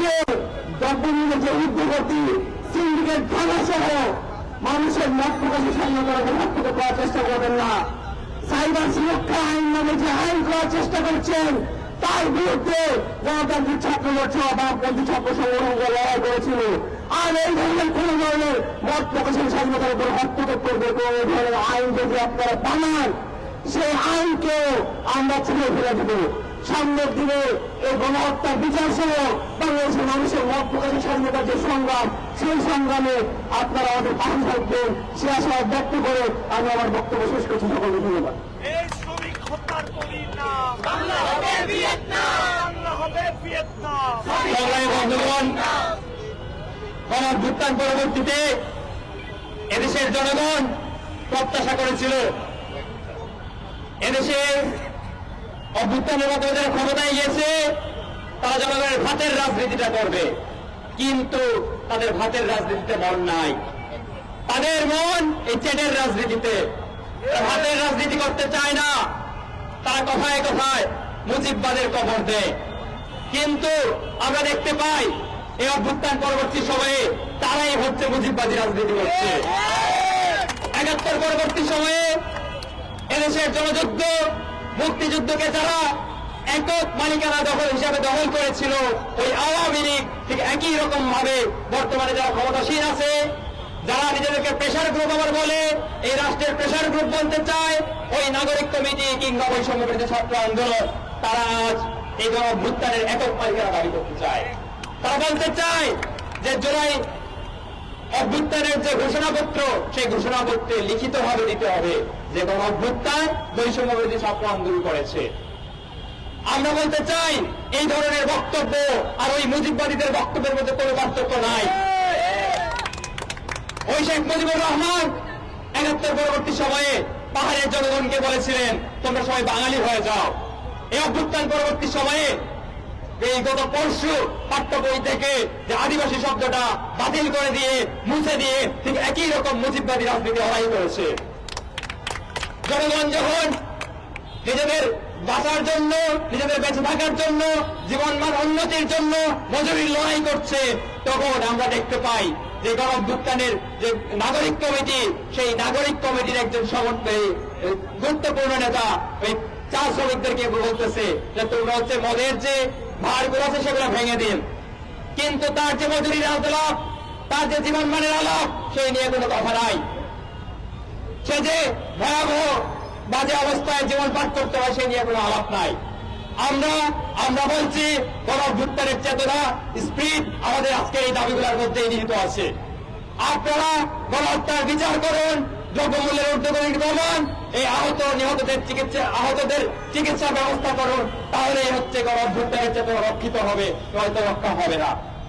যে যে উদ্যোগতি সিন্ডিকেট ভাঙা সহ মানুষের মত প্রকাশের করার চেষ্টা করবেন না। সাইবার সুরক্ষা আইন নামে যে আইন করার চেষ্টা করছেন, তার বিরুদ্ধে গণতান্ত্রিক ছাত্র মোর্চা বামপন্থী ছাত্র সংগঠন লড়াই করেছিল। আর এই ধরনের কোন ধরনের মত প্রকাশের স্বাধীনতার উপর হস্তক্ষেপ করবে, কোন ধরনের আইন যদি আপনারা বানান, সেই আইনকেও আমরা ছুঁড়ে ফেলে দেব। সামনের দিনে এই গণহত্যার বিচার সহ বাংলাদেশের মানুষের মত প্রকাশের স্বাধীনতার যে সংগ্রাম সেই সংগ্রামে আপনারা আমাদের পাশে থাকবেন। সে আশা ব্যক্ত করে আমি আমার বক্তব্য শেষ করছি। সকলকে ধন্যবাদ। এই শ্রমিক হত্যার পরিণাম বাংলা হবে ভিয়েতনাম। বাংলা হবে ভিয়েতনাম। সংগ্রামী বন্ধুগণ গণভ্যুত্থান পরবর্তীতে এদেশের জনগণ প্রত্যাশা করেছিল। এদেশে অভ্যুত্থানের মতো যারা ক্ষমতায় গিয়েছে, তারা জনগণের ভাতের রাজনীতিটা করবে। কিন্তু তাদের ভাতের রাজনীতিতে মন নাই। তাদের মন এই চেটের রাজনীতিতে। ভাতের রাজনীতি করতে চায় না। তারা কথায় কথায় মুজিববাদের কবর দেয়। কিন্তু আমরা দেখতে পাই, এই অভ্যুত্থান পরবর্তী সময়ে তারাই হচ্ছে মুজিববাদী রাজনীতি করছে। একাত্তর পরবর্তী সময়ে এদেশের জনযুদ্ধ মুক্তিযুদ্ধকে যারা একক মালিকানা দখল হিসাবে দখল করেছিল, ওই আওয়ামী লীগ ঠিক একই রকম ভাবে বর্তমানে যারা ক্ষমতাসীন আছে, যারা নিজেদেরকে প্রেশার গ্রুপ আবার বলে, এই রাষ্ট্রের প্রেশার গ্রুপ বলতে চায়, ওই নাগরিক কমিটি কিংবা ওই সংগঠিত ছাত্র আন্দোলন, তারা আজ এই গণভ্যুত্থানের একক মালিকানা দাবি করতে চায়। তারা বলতে চায় যে জুলাই অভ্যুত্থানের যে ঘোষণাপত্র, সেই ঘোষণাপত্রে লিখিত ভাবে দিতে হবে যে কোন অভ্যুত্থান বৈষম্যবিরোধী ছাত্র আন্দোলন করেছে। আমরা বলতে চাই, এই ধরনের বক্তব্য আর ওই মুজিববাদীদের বক্তব্যের মধ্যে কোনো পার্থক্য নাই। ওই শেখ মুজিবুর রহমান একাত্তর পরবর্তী সময়ে পাহাড়ের জনগণকে বলেছিলেন, তোমরা সবাই বাঙালি হয়ে যাও। এই অভ্যুত্থান পরবর্তী সময়ে এই গত পরশু পাঠ্য বই থেকে যে আদিবাসী শব্দটা বাতিল করে দিয়ে, মুছে দিয়ে ঠিক একই রকম মুজিববাদী রাজনীতি লড়াই করেছে। জনগণ যখন নিজেদের বাঁচার জন্য, নিজেদের বেঁচে থাকার জন্য জীবনমান উন্নতির জন্য মজুরির লড়াই করছে, তখন আমরা দেখতে পাই যে গণভ্যুত্থানের যে নাগরিক কমিটি, সেই নাগরিক কমিটির একজন সমর্থক গুরুত্বপূর্ণ নেতা, ওই চা শ্রমিকদেরকে বলতেছে যে তোমরা হচ্ছে মদের যে ভারগুলো আছে, সেগুলো ভেঙে দিন। কিন্তু তার যে মজুরির আলাপ তার যে জীবনমানের আলাপ সেই নিয়ে কোনো কথা নাই। সে যে ভয়াবহ, বাজে অবস্থায় জীবন পাঠ করতে হয়, সেই নিয়ে কোনো আলাপ নাই। আমরা আমরা বলছি গণভ্যুত্থানের চেতনা, স্পিড আমাদের আজকে এই দাবিগুলোর মধ্যে নিহিত আছে। আপনারা গণহত্যার বিচার করুন দ্রব্যমূল্যের ঊর্ধ্বগতি নির্গমন এই আহত নিহতদের চিকিৎসা আহতদের চিকিৎসা ব্যবস্থা করুন। তাহলে হচ্ছে গণভ্যুত্থানের চেতনা রক্ষিত হবে, নয়তো রক্ষা হবে না।